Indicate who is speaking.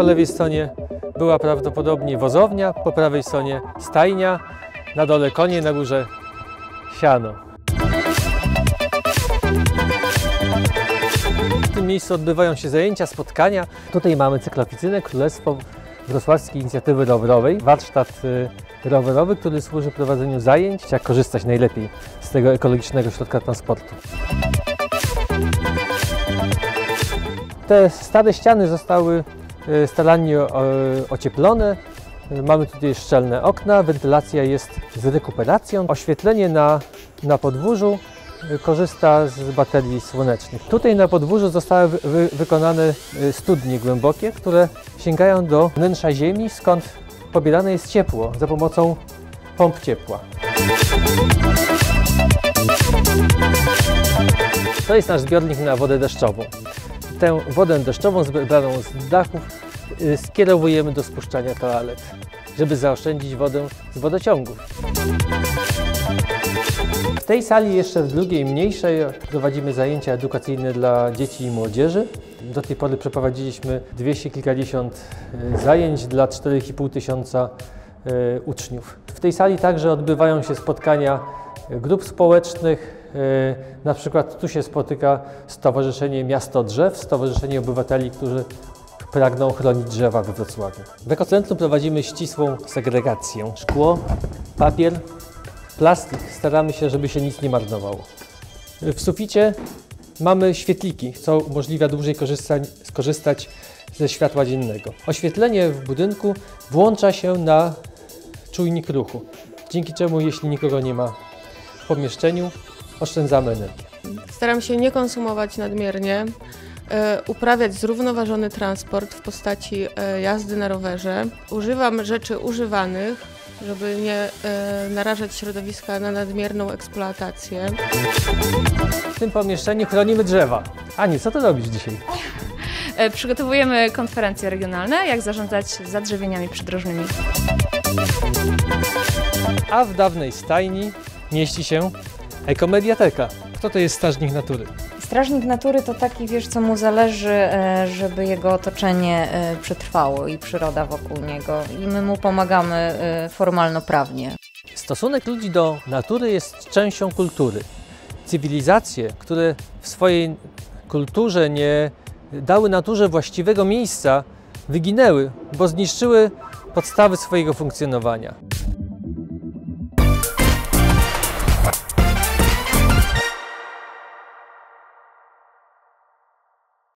Speaker 1: po lewej stronie była prawdopodobnie wozownia, po prawej stronie stajnia, na dole konie, na górze siano. W tym miejscu odbywają się zajęcia, spotkania. Tutaj mamy cykl oficyny Królestwo Wrocławskiej Inicjatywy Rowerowej. Warsztat y, rowerowy, który służy prowadzeniu zajęć, jak korzystać najlepiej z tego ekologicznego środka transportu. Te stare ściany zostały starannie o- ocieplone. Y, Mamy tutaj szczelne okna, wentylacja jest z rekuperacją. Oświetlenie na, na podwórzu korzysta z baterii słonecznych. Tutaj na podwórzu zostały wy, wy, wykonane studnie głębokie, które sięgają do wnętrza ziemi, skąd pobierane jest ciepło za pomocą pomp ciepła. To jest nasz zbiornik na wodę deszczową. Tę wodę deszczową zebraną z dachów y, skierowujemy do spuszczania toalet, żeby zaoszczędzić wodę z wodociągów. W tej sali, jeszcze w drugiej, mniejszej, prowadzimy zajęcia edukacyjne dla dzieci i młodzieży. Do tej pory przeprowadziliśmy 200 kilkadziesiąt y, zajęć dla 4,5 tysiąca y, uczniów. W tej sali także odbywają się spotkania grup społecznych. Y, Na przykład tu się spotyka Stowarzyszenie Miasto Drzew, Stowarzyszenie Obywateli, którzy pragną chronić drzewa we Wrocławiu. W Ekocentrum prowadzimy ścisłą segregację. Szkło, papier, plastik. Staramy się, żeby się nic nie marnowało. W suficie mamy świetliki, co umożliwia dłużej korzystać, skorzystać ze światła dziennego. Oświetlenie w budynku włącza się na czujnik ruchu, dzięki czemu jeśli nikogo nie ma w pomieszczeniu, oszczędzamy energię.
Speaker 2: Staram się nie konsumować nadmiernie, e, uprawiać zrównoważony transport w postaci e, jazdy na rowerze. Używam rzeczy używanych, żeby nie e, narażać środowiska na nadmierną eksploatację.
Speaker 1: W tym pomieszczeniu chronimy drzewa. Aniu, co ty robisz dzisiaj?
Speaker 3: Przygotowujemy konferencje regionalne, jak zarządzać zadrzewieniami przydrożnymi.
Speaker 1: A w dawnej stajni mieści się ekomediateka. Kto to jest strażnik natury?
Speaker 4: Strażnik natury to taki, wiesz, co mu zależy, e, żeby jego otoczenie e, przetrwało i przyroda wokół niego. I my mu pomagamy e, formalno-prawnie.
Speaker 1: Stosunek ludzi do natury jest częścią kultury. Cywilizacje, które w swojej kulturze nie dały naturze właściwego miejsca, wyginęły, bo zniszczyły podstawy swojego funkcjonowania.